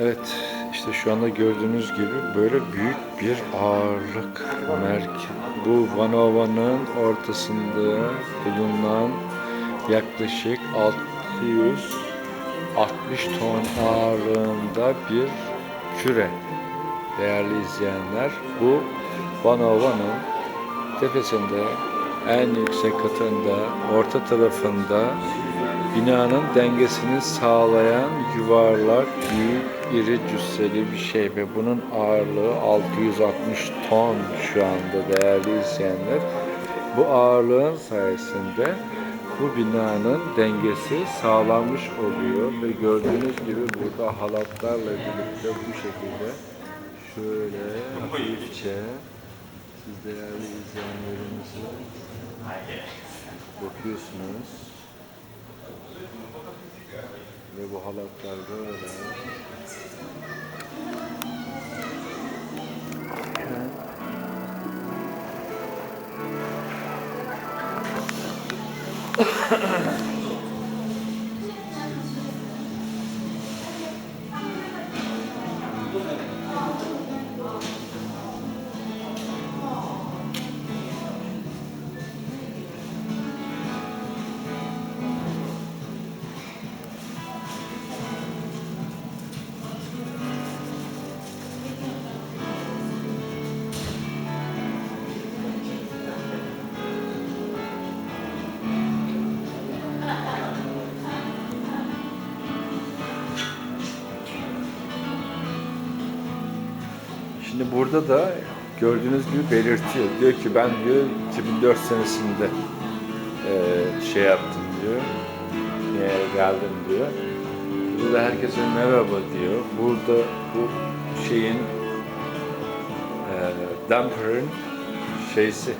Evet, işte şu anda gördüğünüz gibi böyle büyük bir ağırlık merkezi. Bu Vanova'nın ortasında bulunan yaklaşık 660 ton ağırlığında bir küre. Değerli izleyenler, bu Vanova'nın tepesinde en yüksek katında, orta tarafında binanın dengesini sağlayan yuvarlak, büyük, iri cüsseli bir şey ve bunun ağırlığı 660 ton şu anda değerli izleyenler. Bu ağırlığın sayesinde bu binanın dengesi sağlanmış oluyor ve gördüğünüz gibi burada halatlarla birlikte bu şekilde şöyle hafifçe siz değerli izleyenlerimize bakıyorsunuz. Ve bu halatlar böyle. Şimdi burada da gördüğünüz gibi belirtiyor. Diyor ki ben diyor 2004 senesinde eee, şey yaptım diyor. Dünyaya geldim diyor. Burada herkese merhaba diyor. Burada bu şeyin eee damper'ın şeysi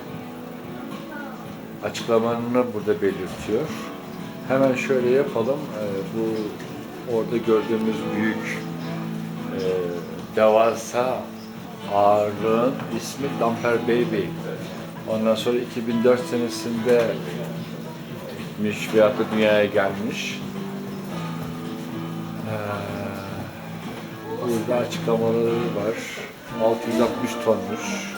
açıklamalarını burada belirtiyor. Hemen şöyle yapalım. Eee, bu orada gördüğümüz büyük eee devasa ağırlığın ismi Damper Baby. Ondan sonra 2004 senesinde bitmiş veyahut da dünyaya gelmiş. Ee, burada açıklamaları var. 660 tonmuş.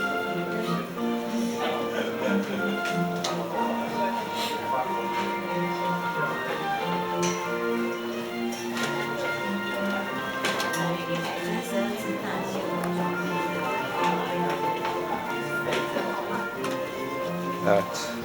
Evet.